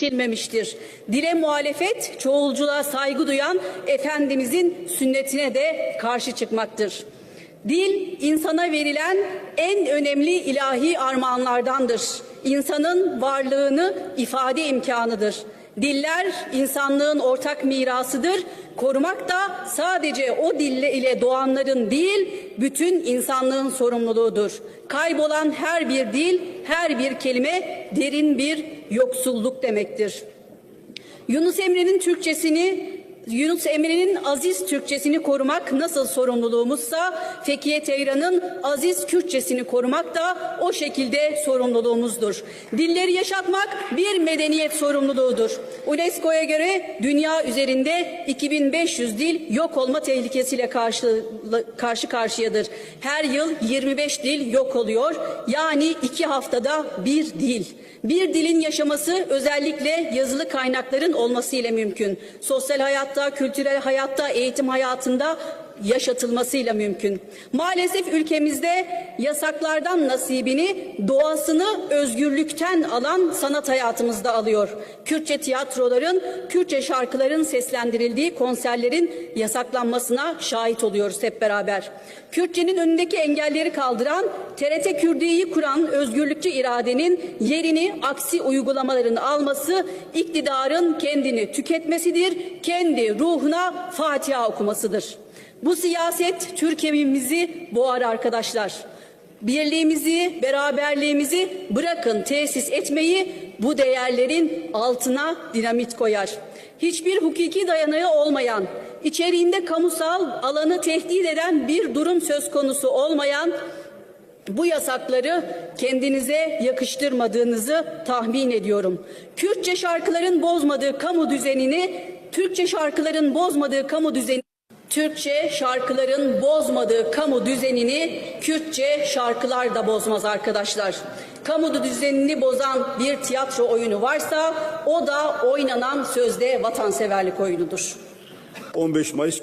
işitilmemiştir. Dile muhalefet, çoğulculuğa saygı duyan Efendimizin sünnetine de karşı çıkmaktır. Dil insana verilen en önemli ilahi armağanlardandır. İnsanın varlığını ifade imkanıdır. Diller insanlığın ortak mirasıdır. Korumak da sadece o dille ile doğanların değil, bütün insanlığın sorumluluğudur. Kaybolan her bir dil, her bir kelime derin bir yoksulluk demektir. Yunus Emre'nin Türkçesini Yunus Emre'nin aziz Türkçesini korumak nasıl sorumluluğumuzsa Fekiye Teyran'ın aziz Kürtçesini korumak da o şekilde sorumluluğumuzdur. Dilleri yaşatmak bir medeniyet sorumluluğudur. UNESCO'ya göre dünya üzerinde 2500 dil yok olma tehlikesiyle karşı, karşı karşıyadır. Her yıl 25 dil yok oluyor. Yani iki haftada bir dil. Bir dilin yaşaması özellikle yazılı kaynakların olması ile mümkün. Sosyal hayatta, kültürel hayatta, eğitim hayatında yaşatılmasıyla mümkün. Maalesef ülkemizde yasaklardan nasibini doğasını özgürlükten alan sanat hayatımızda alıyor. Kürtçe tiyatroların, Kürtçe şarkıların seslendirildiği konserlerin yasaklanmasına şahit oluyoruz hep beraber. Kürtçenin önündeki engelleri kaldıran, TRT Kürdiye'yi kuran özgürlükçü iradenin yerini aksi uygulamaların alması, iktidarın kendini tüketmesidir, kendi ruhuna Fatiha okumasıdır. Bu siyaset Türkiye'mizi boğar arkadaşlar. Birliğimizi, beraberliğimizi bırakın tesis etmeyi bu değerlerin altına dinamit koyar. Hiçbir hukuki dayanağı olmayan, içeriğinde kamusal alanı tehdit eden bir durum söz konusu olmayan bu yasakları kendinize yakıştırmadığınızı tahmin ediyorum. Kürtçe şarkıların bozmadığı kamu düzenini, Türkçe şarkıların bozmadığı kamu düzeni Türkçe şarkıların bozmadığı kamu düzenini Kürtçe şarkılar da bozmaz arkadaşlar. Kamu düzenini bozan bir tiyatro oyunu varsa o da oynanan sözde vatanseverlik oyunudur. 15 Mayıs